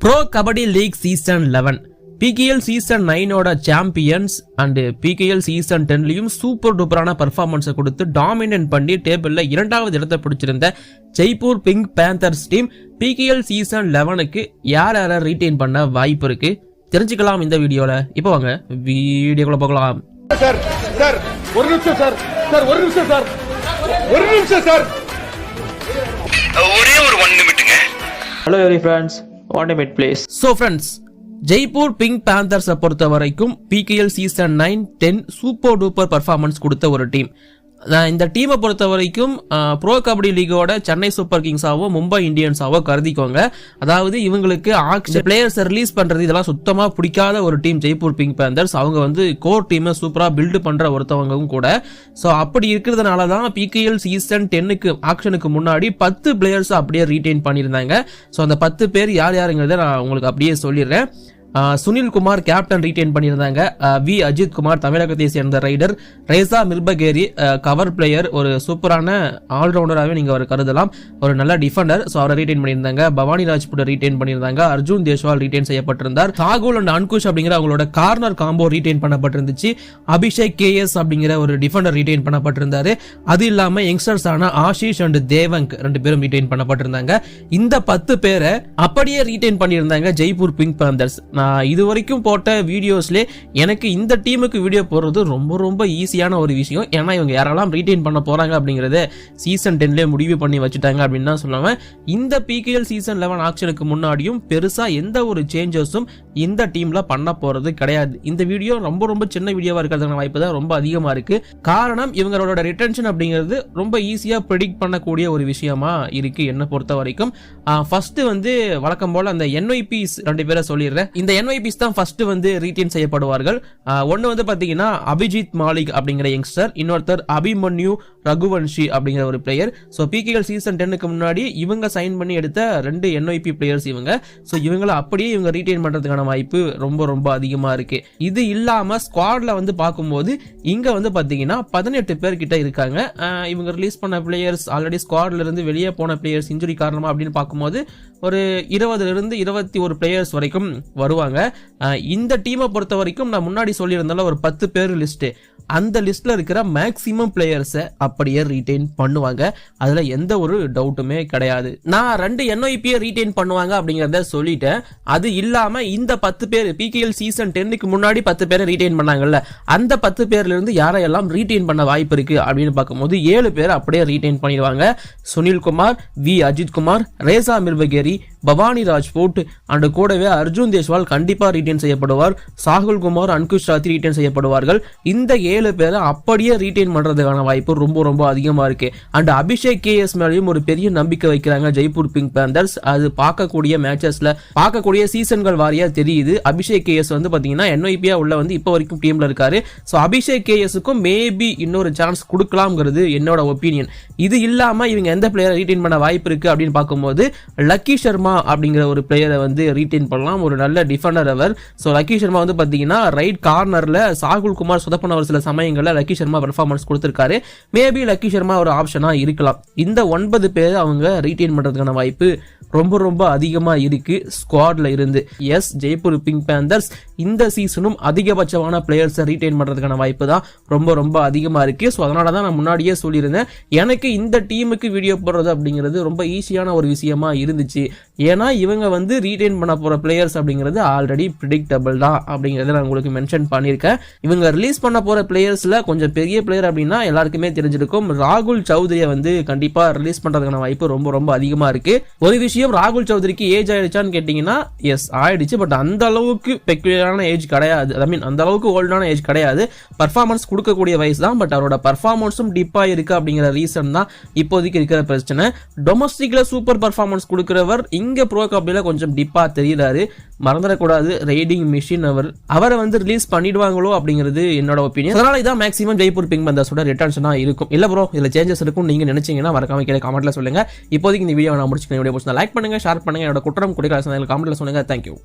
Pro kabaddi league season eleven PKL season நைனோட champions and PKL season டென்லையும் super டூப்பரான பர்ஃபார்மன்ஸை கொடுத்து டாமினேட் பண்ணி டேபிளில் இரண்டாவது இடத்தை பிடிச்சிருந்த Jaipur pink panthers team PKL season லெவனுக்கு யார் யாரை ரீட்டைன் பண்ண வாய்ப்பு இருக்கு? தெரிஞ்சுக்கலாம் இந்த வீடியோல. இப்போ வாங்க வீடியோக்குள்ள போகலாம். சார் சார் ஒரு நிமிஷம் சார் சார் ஒரு நிமிஷம் சார் ஒரு நிமிஷம் சார். ஒரே ஒரு one நிமிட்டுங்க hello every friends want place so friends Jaipur pink பேந்தர்ஸை பொறுத்த வரைக்கும் PKL season nine ten super duper performance கொடுத்த ஒரு டீம் இந்த டீமை பொறுத்த வரைக்கும் ப்ரோ கபடி லீகோட சென்னை சூப்பர் கிங்ஸாவோ மும்பை இந்தியன்ஸாவோ கருதிக்கோங்க. அதாவது இவங்களுக்கு ஆக்ஷன் பிளேயர்ஸ் ரிலீஸ் பண்றது இதெல்லாம் சுத்தமா பிடிக்காத ஒரு டீம் ஜெய்ப்பூர் பிங்க் பேந்தர்ஸ். அவங்க வந்து கோர் டீமை சூப்பரா பில்டு பண்ற ஒருத்தவங்களும் கூட. ஸோ அப்படி இருக்கிறதுனால தான் பிகேஎல் சீசன் டென்னுக்கு ஆக்ஷனுக்கு முன்னாடி பத்து பிளேயர்ஸ் அப்படியே ரீடைன் பண்ணியிருந்தாங்க. ஸோ அந்த பத்து பேர் யார் யாருங்கிறத நான் உங்களுக்கு அப்படியே சொல்லிடுறேன். சுனில் குமார் கேப்டன் ரீடைன் பண்ணியிருந்தாங்க. வி. அஜித் குமார் தமிழகத்தை சேர்ந்த raider Reza Mirbagheri cover player ஒரு சூப்பரான ஆல்ரவுண்டராகவே நீங்கள் அவர் கருதலாம். ஒரு நல்ல டிஃபெண்டர் ஸோ அவரை ரீடைன் பண்ணியிருந்தாங்க. பவானி ராஜ்புட் ரீடைன் பண்ணியிருந்தாங்க. அர்ஜுன் தேஷ்வால் ரீட்டைன் செய்யப்பட்டிருந்தார். தாகூல் அண்ட் அன்குஷ் அப்படிங்கிற அவங்களோட கார்னர் காம்போ ரீட்டைன் பண்ணப்பட்டிருந்துச்சு. அபிஷேக் கேஎஸ் அப்படிங்கிற ஒரு டிஃபெண்டர் ரீட்டைன் பண்ணப்பட்டிருந்தாரு. அது இல்லாமல் யங்ஸ்டர்ஸான ஆஷிஷ் அண்ட் தேவங்க் ரெண்டு பேரும் ரீடைன் பண்ணப்பட்டிருந்தாங்க. இந்த பத்து பேரை அப்படியே ரீடைன் பண்ணியிருந்தாங்க ஜெய்ப்பூர் பிங்க் பந்தர்ஸ் நான் இது வரைக்கும் போட்ட வீடியோஸ்லே எனக்கு இந்த டீமுக்கு வீடியோ போடுறது ரொம்ப ரொம்ப ஈஸியான ஒரு விஷயம். ஏன்னா இவங்க யாரெல்லாம் ரீடைன் பண்ண போகிறாங்க அப்படிங்கிறத சீசன் டென்லேயே முடிவு பண்ணி வச்சுட்டாங்க அப்படின்னு தான் சொல்லுவேன் இந்த பிகேஎல் சீசன் லெவன் ஆக்ஷனுக்கு முன்னாடியும் பெருசாக எந்த ஒரு சேஞ்சஸும் இந்த டீமில் பண்ண போகிறது கிடையாது. இந்த வீடியோ ரொம்ப ரொம்ப சின்ன வீடியோவாக இருக்கிறதுக்கான வாய்ப்பு தான் ரொம்ப அதிகமாக இருக்குது காரணம் இவங்களோட ரிட்டன்ஷன் அப்படிங்கிறது ரொம்ப ஈஸியாக ப்ரெடிக்ட் பண்ணக்கூடிய ஒரு விஷயமா இருக்குது என்னை பொறுத்த வரைக்கும் ஃபஸ்ட்டு வந்து வழக்கம் போல் அந்த என்ஒய்பிஸ் ரெண்டு பேரை சொல்லிடுறேன். இந்த இந்த என்ஒய்பிஸ் தான் ஃபர்ஸ்ட் வந்து ரீட்டைன் செய்யப்படுவார்கள். ஒன்று வந்து பார்த்தீங்கன்னா அபிஜித் மாலிக் அப்படிங்கிற யங்ஸ்டர் இன்னொருத்தர் அபிமன்யு ரகுவன்ஷி அப்படிங்கிற ஒரு பிளேயர் ஸோ பிகேஎல் சீசன் டென்னுக்கு முன்னாடி இவங்க சைன் பண்ணி எடுத்த ரெண்டு என்ஒய்பி பிளேயர்ஸ் இவங்க. ஸோ இவங்களை அப்படியே இவங்க ரீட்டைன் பண்ணுறதுக்கான வாய்ப்பு ரொம்ப ரொம்ப அதிகமாக இருக்கு. இது இல்லாமல் ஸ்குவாடில் வந்து பார்க்கும்போது இங்கே வந்து பார்த்தீங்கன்னா பதினெட்டு பேர் கிட்ட இருக்காங்க. இவங்க ரிலீஸ் பண்ண பிளேயர்ஸ் ஆல்ரெடி ஸ்குவாட்ல இருந்து வெளியே போன பிளேயர்ஸ் இன்ஜுரி காரணமாக அப்படின்னு பார்க்கும்போது ஒரு இருபதுல இருந்து இருபத்தி ஒரு பிளேயர்ஸ் வரைக்கும் வருவாங்க. ஆஹ் இந்த டீமை பொறுத்த வரைக்கும் நான் முன்னாடி சொல்லியிருந்தால ஒரு பத்து பேர் லிஸ்ட் அந்த லிஸ்ட்ல இருக்கிற மேக்ஸிமம் பிளேயர்ஸை அப்படியே ரீடைன் பண்ணுவாங்க. அதுல எந்த ஒரு டவுட்டுமே கிடையாது. நான் ரெண்டு என்ஒய்பியை ரீடைன் பண்ணுவாங்க அப்படிங்கிறத சொல்லிட்டேன். அது இல்லாம இந்த பத்து பேர் பிகேஎல் சீசன் டென்னுக்கு முன்னாடி பத்து பேரை ரீட்டைன் பண்ணாங்கல்ல அந்த பத்து பேர்ல இருந்து யாரையெல்லாம் ரீடைன் பண்ண வாய்ப்பு இருக்கு அப்படின்னு பார்க்கும்போது ஏழு பேர் அப்படியே ரீடைன் பண்ணிடுவாங்க. Sunil Kumar V. Ajith Kumar Reza Mirbagheri Bhavani Rajput and கூடவே அர்ஜுன் தேஷ்வால் கண்டிப்பாக ரீடைன் செய்யப்படுவார். சாகுல் குமார் அன்குஷ் ராத்தி ரீட்டைன் செய்யப்படுவார்கள். இந்த ஏழு பேரை அப்படியே ரீடைன் பண்ணுறதுக்கான வாய்ப்பு ரொம்ப ரொம்ப அதிகமாக இருக்குது அண்ட் அபிஷேக் கேஎஸ் மேலேயும் ஒரு பெரிய நம்பிக்கை வைக்கிறாங்க ஜெய்ப்பூர் பிங்க் பேந்தர்ஸ். அது பார்க்கக்கூடிய மேட்சஸில் பார்க்கக்கூடிய சீசன்கள் வாரியாக தெரியுது. அபிஷேக் கேஎஸ் வந்து பார்த்தீங்கன்னா என்ஐபியா உள்ள வந்து இப்போ வரைக்கும் டீமில் இருக்காரு. ஸோ அபிஷேக் கேஎஸ்க்கும் மேபி இன்னொரு சான்ஸ் கொடுக்கலாம்ங்கிறது என்னோட ஒப்பீனியன் இது இல்லாமல் இவங்க எந்த பிளேயரை ரீடைன் பண்ண வாய்ப்பு இருக்குது அப்படின்னு பார்க்கும்போது லக்கி சர்மா அப்படிங்கிற ஒரு பிளேயரை வந்து ரீடைன் பண்ணலாம். ஒரு நல்ல டிஃபெண்டர் அவர். ஸோ லக்கி சர்மா வந்து பார்த்தீங்கன்னா ரைட் கார்னரில் சாகுல் குமார் சொதப்பன ஒரு சில சமயங்களில் லக்கி சர்மா பெர்ஃபார்மன்ஸ் கொடுத்துருக்காரு. மேபி லக்கி சர்மா ஒரு ஆப்ஷனாக இருக்கலாம். இந்த ஒன்பது பேர் அவங்க ரீடைன் பண்ணுறதுக்கான வாய்ப்பு ரொம்ப ரொம்ப அதிகமாக இருக்குது ஸ்குவாடில் இருந்து. எஸ் ஜெய்ப்பூர் பிங்க் பேந்தர்ஸ் இந்த சீசனும் அதிகபட்சமான பிளேயர்ஸை ரீடைன் பண்ணுறதுக்கான வாய்ப்பு தான் ரொம்ப ரொம்ப அதிகமாக இருக்குது ஸோ அதனால தான் நான் முன்னாடியே சொல்லியிருந்தேன். எனக்கு இந்த டீமுக்கு வீடியோ போடுறது அப்படிங்கிறது ரொம்ப ஈஸியான ஒரு விஷயமா இருந்துச்சு. ஏன்னா இவங்க வந்து ரீடைன் பண்ண போகிற பிளேயர்ஸ் அப்படிங்கிறது ஆல்ரெடி ப்ரிடிக்டபிள் தான் அப்படிங்கிறத நான் உங்களுக்கு மென்ஷன் பண்ணியிருக்கேன். இவங்க ரிலீஸ் பண்ண போகிற பிளேயர்ஸில் கொஞ்சம் பெரிய பிளேயர் அப்படின்னா எல்லாருக்குமே தெரிஞ்சிருக்கும். ராகுல் சௌத்ரியை வந்து கண்டிப்பாக ரிலீஸ் பண்ணுறதுக்கான வாய்ப்பு ரொம்ப ரொம்ப அதிகமாக இருக்குது ஒரு விஷயம் ராகுல் சௌத்ரிக்கு ஏஜ் ஆயிடுச்சான்னு கேட்டிங்கன்னா எஸ் ஆயிடுச்சு. பட் அந்த அளவுக்கு பெக்குலரான ஏஜ் கிடையாது. ஐ மீன் அந்த அளவுக்கு ஓல்டான ஏஜ் கிடையாது. பர்ஃபார்மன்ஸ் கொடுக்கக்கூடிய வயசு தான். பட் அவரோட பர்ஃபார்மன்ஸும் டிப்பாக இருக்குது அப்படிங்கிற ரீசன் தான் இப்போதைக்கு இருக்கிற பிரச்சனை. டொமஸ்டிக்கில் சூப்பர் பர்ஃபார்மன்ஸ் கொடுக்குறவர் இங்க ப்ரோ கபடியில் கொஞ்சம் டிப்பாக தெரியிறாரு. மறந்துடக்கூடாது. ரைடிங் மிஷின் அவர். அவரை வந்து ரிலீஸ் பண்ணிடுவாங்களோ அப்படிங்கிறது என்னோட ஒப்பீனியன் அதனால இதான் மேக்ஸிமம் ஜெய்ப்பூர் பிங் பந்தாஸோட ரிட்டர்ன்ஸா இருக்கும். இல்லை ப்ரோ இதில் சேஞ்சஸ் இருக்கும். நீங்க நினைச்சீங்கன்னா மறக்காம கீழே கமெண்ட்டில் சொல்லுங்க. இப்போதைக்கு இந்த வீடியோ நான் முடிச்சுக்கிறேன். வீடியோ லைக் பண்ணுங்க ஷேர் பண்ணுங்க. என்னோட குற்றம் குடிக்காத கமெண்ட்டில் சொல்லுங்க. தேங்க்யூ